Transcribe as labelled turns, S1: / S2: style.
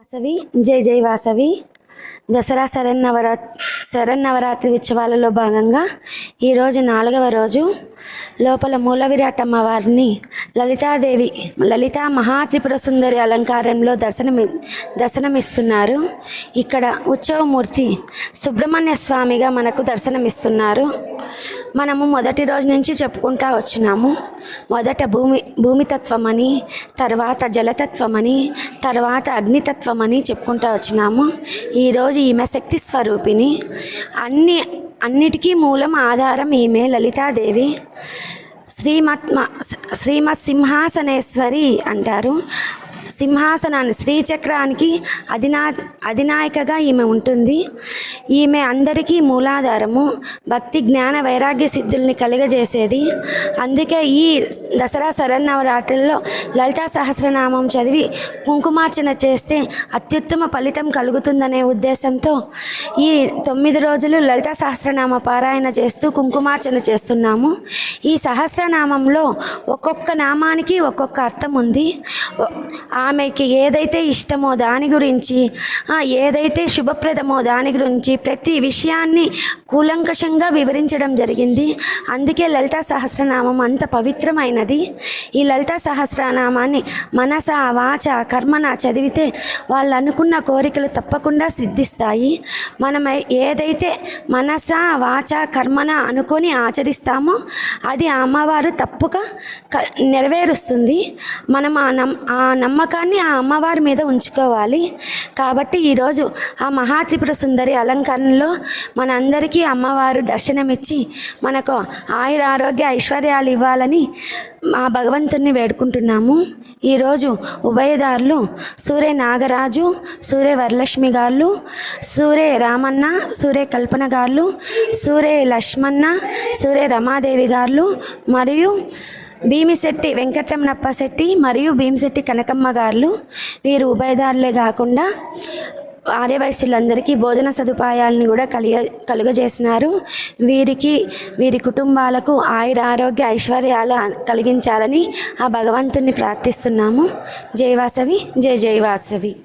S1: వాసవి జై జై వాసవి. దసరా శరన్నవరా శరన్నవరాత్రి ఉత్సవాలలో భాగంగా ఈరోజు నాలుగవ రోజు లోపల మూల విరాటమ్మ వారిని లలితాదేవి లలితా మహాత్రిపుర సుందరి అలంకారంలో దర్శనమి దర్శనమిస్తున్నారు. ఇక్కడ ఉత్సవమూర్తి సుబ్రహ్మణ్య స్వామిగా మనకు దర్శనమిస్తున్నారు. మనము మొదటి రోజు నుంచి చెప్పుకుంటా వచ్చినాము. మొదట భూమి భూమితత్వం అని తర్వాత జలతత్వం అని తర్వాత అగ్నితత్వం అని చెప్పుకుంటా వచ్చినాము. ఈరోజు ఈమె శక్తి స్వరూపిణి. అన్ని అన్నిటికీ మూలం ఆధారం ఈమె లలితాదేవి. శ్రీమత్మ శ్రీమత్ సింహాసనేశ్వరి అంటారు. సింహాసనాన్ని శ్రీచక్రానికి అధినా అధినాయకగా ఈమె ఉంటుంది. ఈమె అందరికీ మూలాధారము భక్తి జ్ఞాన వైరాగ్య సిద్ధుల్ని కలుగజేసేది. అందుకే ఈ దసరా శరన్నవరాత్రుల్లో లలితా సహస్రనామం చదివి కుంకుమార్చన చేస్తే అత్యుత్తమ ఫలితం కలుగుతుందనే ఉద్దేశంతో ఈ తొమ్మిది రోజులు లలితా సహస్రనామ పారాయణ చేస్తూ కుంకుమార్చన చేస్తున్నాము. ఈ సహస్రనామంలో ఒక్కొక్క నామానికి ఒక్కొక్క అర్థం ఉంది. ఆమెకి ఏదైతే ఇష్టమో దాని గురించి ఏదైతే శుభప్రదమో దాని గురించి ప్రతి విషయాన్ని కూలంకషంగా వివరించడం జరిగింది. అందుకే లలితా సహస్రనామం అంత పవిత్రమైనది. ఈ లలితా సహస్రనామాన్ని మనస వాచ కర్మన చదివితే వాళ్ళు అనుకున్న కోరికలు తప్పకుండా సిద్ధిస్తాయి. మనం ఏదైతే మనస వాచ కర్మన అనుకొని ఆచరిస్తామో అది ఆ అమ్మవారు తప్పుక క- నెరవేరుస్తుంది. మనం ఆ నమ్ ఆ నమ్మకాన్ని ఆ అమ్మవారి మీద ఉంచుకోవాలి. కాబట్టి ఈరోజు ఆ మహాత్రిపుర సుందరి అలంకరణలో మనందరికీ అమ్మవారు దర్శనమిచ్చి మనకు ఆయుర ఆరోగ్య ఐశ్వర్యాలు ఇవ్వాలని మా భగవంతుని వేడుకుంటున్నాము. ఈరోజు ఉభయదారులు సూర్య నాగరాజు సూర్య వరలక్ష్మి గారు సూర్య రామన్న సూర్య కల్పన గారు సూర్య లక్ష్మణ సూర్య రమాదేవి గారు మరియు భీమిశెట్టి వెంకటరమణప్ప శెట్టి మరియు భీమిశెట్టి కనకమ్మ గారు వీరు ఉభయదారులే కాకుండా ఆర్యవయస్సులందరికీ భోజన సదుపాయాలను కూడా కలిగ కలుగజేసినారు. వీరికి వీరి కుటుంబాలకు ఆయుర ఆరోగ్య ఐశ్వర్యాలు కలిగించాలని ఆ భగవంతుని ప్రార్థిస్తున్నాము. జై వాసవి జై జై వాసవి.